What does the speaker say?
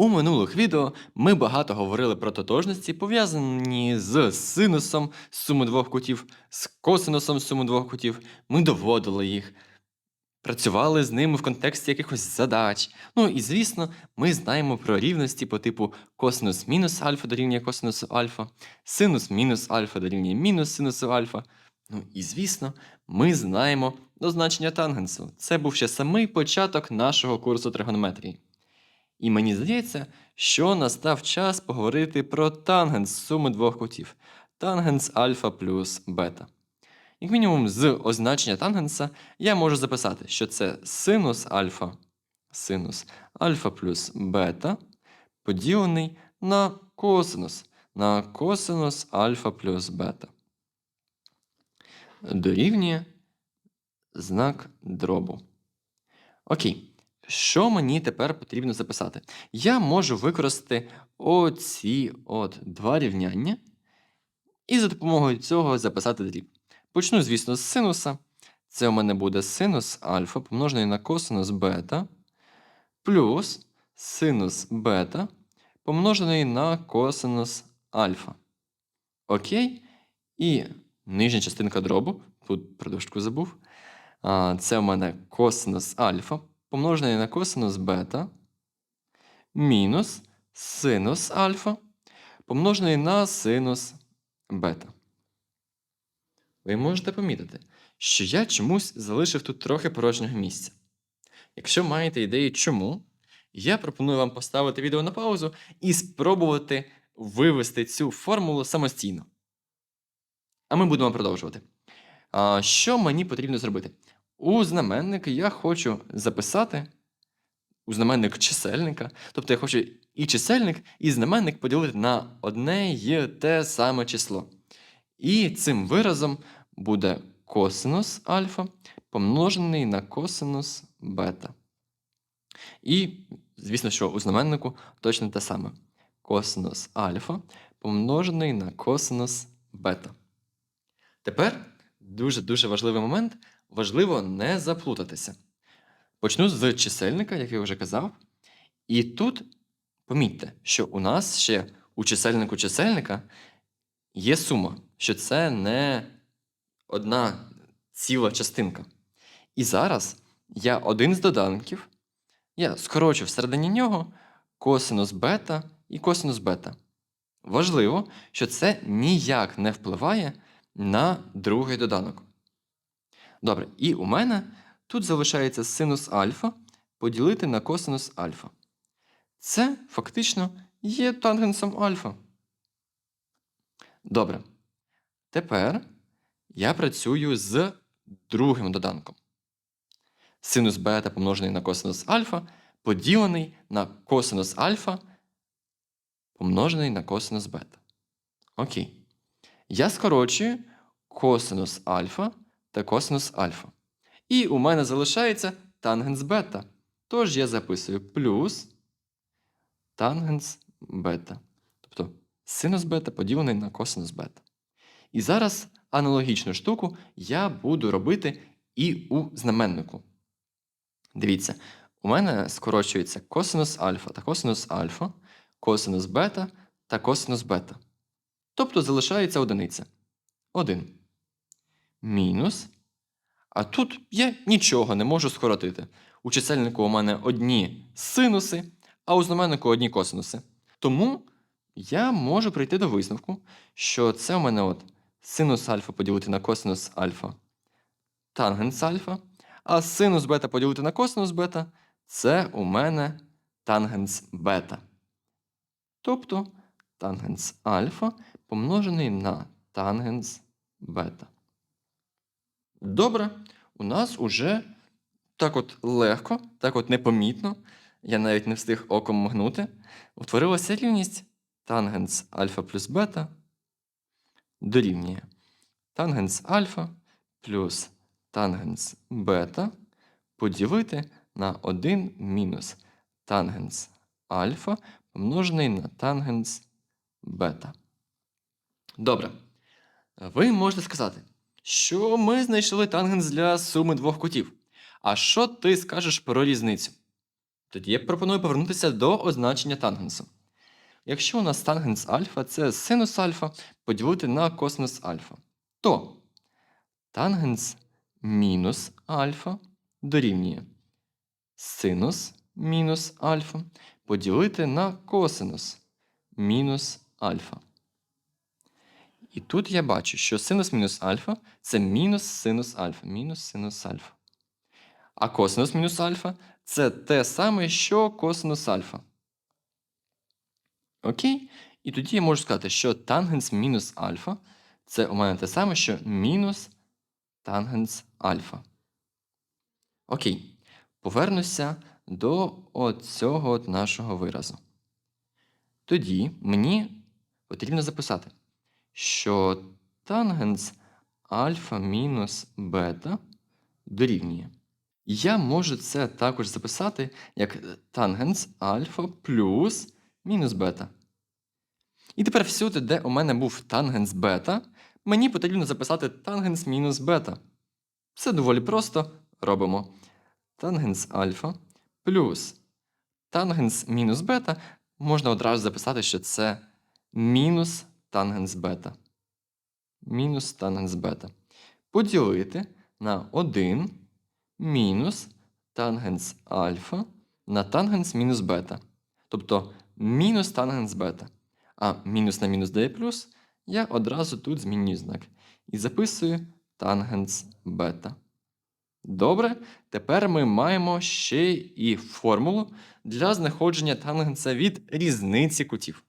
У минулих відео ми багато говорили про тотожності, пов'язані з синусом суми двох кутів, з косинусом суми двох кутів. Ми доводили їх, працювали з ними в контексті якихось задач. Ну і звісно, ми знаємо про рівності по типу косинус мінус альфа дорівнює косинусу альфа, синус мінус альфа дорівнює мінус синусу альфа. Ну і звісно, ми знаємо до значення тангенсу. Це був ще самий початок нашого курсу тригонометрії. І мені здається, що настав час поговорити про тангенс суми двох кутів. Тангенс альфа плюс бета. Як мінімум, з означення тангенса я можу записати, що це синус альфа, синус альфа плюс бета поділений на косинус, на косинус альфа плюс бета. Дорівнює знак дробу. Окей. Що мені тепер потрібно записати? Я можу використати оці от два рівняння і за допомогою цього записати дріб. Почну, звісно, з синуса. Це у мене буде синус альфа помножений на косинус бета плюс синус бета помножений на косинус альфа. Окей? І нижня частинка дробу, тут продовжку забув. Це у мене косинус альфа помножений на косинус бета мінус синус альфа помножений на синус бета. Ви можете помітити, що я чомусь залишив тут трохи порожнього місця. Якщо маєте ідеї чому, я пропоную вам поставити відео на паузу і спробувати вивести цю формулу самостійно. А ми будемо продовжувати. Що мені потрібно зробити? У знаменник я хочу записати у знаменник чисельника. Тобто я хочу і чисельник, і знаменник поділити на одне й те саме число. І цим виразом буде косинус альфа помножений на косинус бета. І, звісно, що у знаменнику точно те саме. Косинус альфа помножений на косинус бета. Тепер дуже-дуже важливий момент. Важливо не заплутатися. Почну з чисельника, як я вже казав. І тут помітьте, що у нас ще у чисельнику чисельника є сума, що це не одна ціла частинка. І зараз я один з доданків, я скорочу всередині нього косинус бета і косинус бета. Важливо, що це ніяк не впливає на другий доданок. Добре, і у мене тут залишається синус альфа поділити на косинус альфа. Це фактично є тангенсом альфа. Добре. Тепер я працюю з другим доданком. Синус бета помножений на косинус альфа поділений на косинус альфа помножений на косинус бета. Окей. Я скорочую косинус альфа та косинус альфа. І у мене залишається тангенс бета. Тож я записую плюс тангенс бета. Тобто синус бета поділений на косинус бета. І зараз аналогічну штуку я буду робити і у знаменнику. Дивіться, у мене скорочується косинус альфа та косинус альфа, косинус бета та косинус бета. Тобто залишається одиниця. 1 мінус. А тут я нічого не можу скоротити. У чисельнику у мене одні синуси, а у знаменнику одні косинуси. Тому я можу прийти до висновку, що це у мене от синус альфа поділити на косинус альфа тангенс альфа, а синус бета поділити на косинус бета це у мене тангенс бета. Тобто тангенс альфа помножений на тангенс бета. Добре, у нас уже так от легко, так от непомітно, я навіть не встиг оком мигнути, утворилася рівність тангенс альфа плюс бета дорівнює тангенс альфа плюс тангенс бета поділити на 1 мінус тангенс альфа помножений на тангенс бета. Добре. Ви можете сказати, що ми знайшли тангенс для суми двох кутів. А що ти скажеш про різницю? Тоді я пропоную повернутися до означення тангенсу. Якщо у нас тангенс альфа це синус альфа поділити на косинус альфа, то тангенс мінус альфа дорівнює синус мінус альфа поділити на косинус мінус альфа. І тут я бачу, що синус мінус альфа це мінус синус альфа, мінус синус альфа. А косинус мінус альфа це те саме, що косинус альфа. Окей? І тоді я можу сказати, що тангенс мінус альфа це у мене те саме, що мінус тангенс альфа. Окей. Повернуся до оцього нашого виразу. Тоді мені потрібно записати, що тангенс альфа мінус бета дорівнює. Я можу це також записати як тангенс альфа плюс мінус бета. І тепер всюди, де у мене був тангенс бета, мені потрібно записати тангенс мінус бета. Все доволі просто робимо. Тангенс альфа плюс тангенс мінус бета можна одразу записати, що це мінус тангенс бета. Мінус тангенс бета. Поділити на 1 мінус тангенс альфа на тангенс мінус бета. Тобто мінус тангенс бета. А мінус на мінус дає плюс, я одразу тут змінюю знак. І записую тангенс бета. Добре, тепер ми маємо ще і формулу для знаходження тангенса від різниці кутів.